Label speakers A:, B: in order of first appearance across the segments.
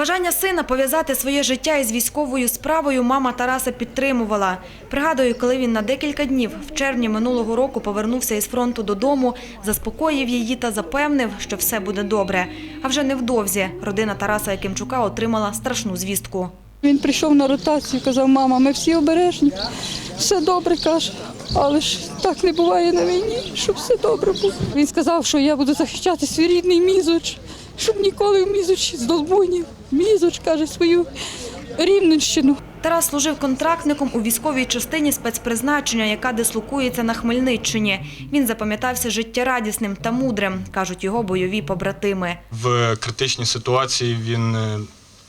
A: Бажання сина пов'язати своє життя із військовою справою мама Тараса підтримувала. Пригадую, коли він на декілька днів в червні минулого року повернувся із фронту додому, заспокоїв її та запевнив, що все буде добре. А вже невдовзі родина Тараса Якимчука отримала страшну звістку.
B: Він прийшов на ротацію, казав, мама, ми всі обережні, все добре каже. Але ж так не буває на війні, щоб все добре було. Він сказав, що я буду захищати свій рідний мізоч, щоб ніколи в мізочі з долбунів. Мізоч каже свою рівненщину.
A: Тарас служив контрактником у військовій частині спецпризначення, яка дислокується на Хмельниччині. Він запам'ятався життєрадісним та мудрим, кажуть його бойові побратими.
C: В критичній ситуації він е,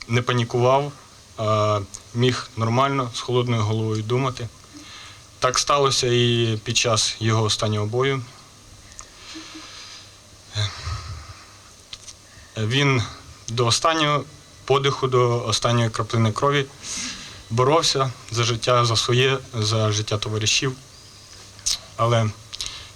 C: не панікував, а міг нормально з холодною головою думати. Так сталося і під час його останнього бою. Він до останнього подиху, до останньої краплини крові боровся за життя, за своє, за життя товаришів. Але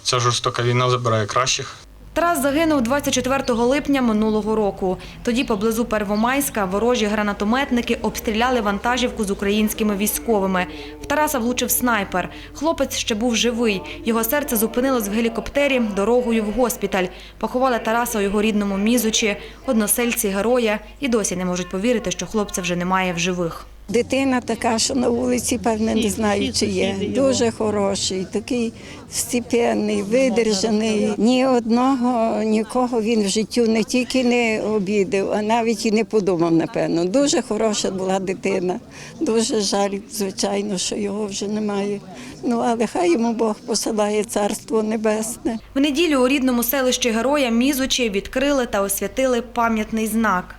C: ця жорстока війна забирає кращих.
A: Тарас загинув 24 липня минулого року. Тоді поблизу Первомайська ворожі гранатометники обстріляли вантажівку з українськими військовими. В Тараса влучив снайпер. Хлопець ще був живий. Його серце зупинилось в гелікоптері дорогою в госпіталь. Поховали Тараса у його рідному мізучі. Односельці героя і досі не можуть повірити, що хлопця вже немає в живих.
D: Дитина така, що на вулиці, певне, не знаю, чи є. Дуже хороший, такий степенний, видержаний. Ні одного, нікого він в життю не тільки не обідав, а навіть і не подумав, напевно. Дуже хороша була дитина. Дуже жаль, звичайно, що його вже немає. Ну, але хай йому Бог посилає царство небесне.
A: В неділю у рідному селищі героя Мізучі відкрили та освятили пам'ятний знак.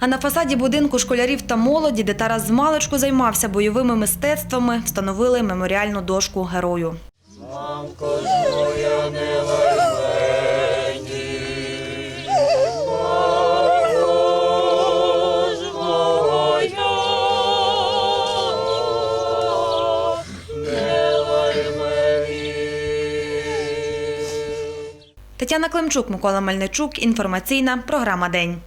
A: А на фасаді будинку школярів та молоді, де Тарас з маличку займався бойовими мистецтвами, встановили меморіальну дошку герою. Тетяна Климчук, Микола Мельничук. Інформаційна програма День.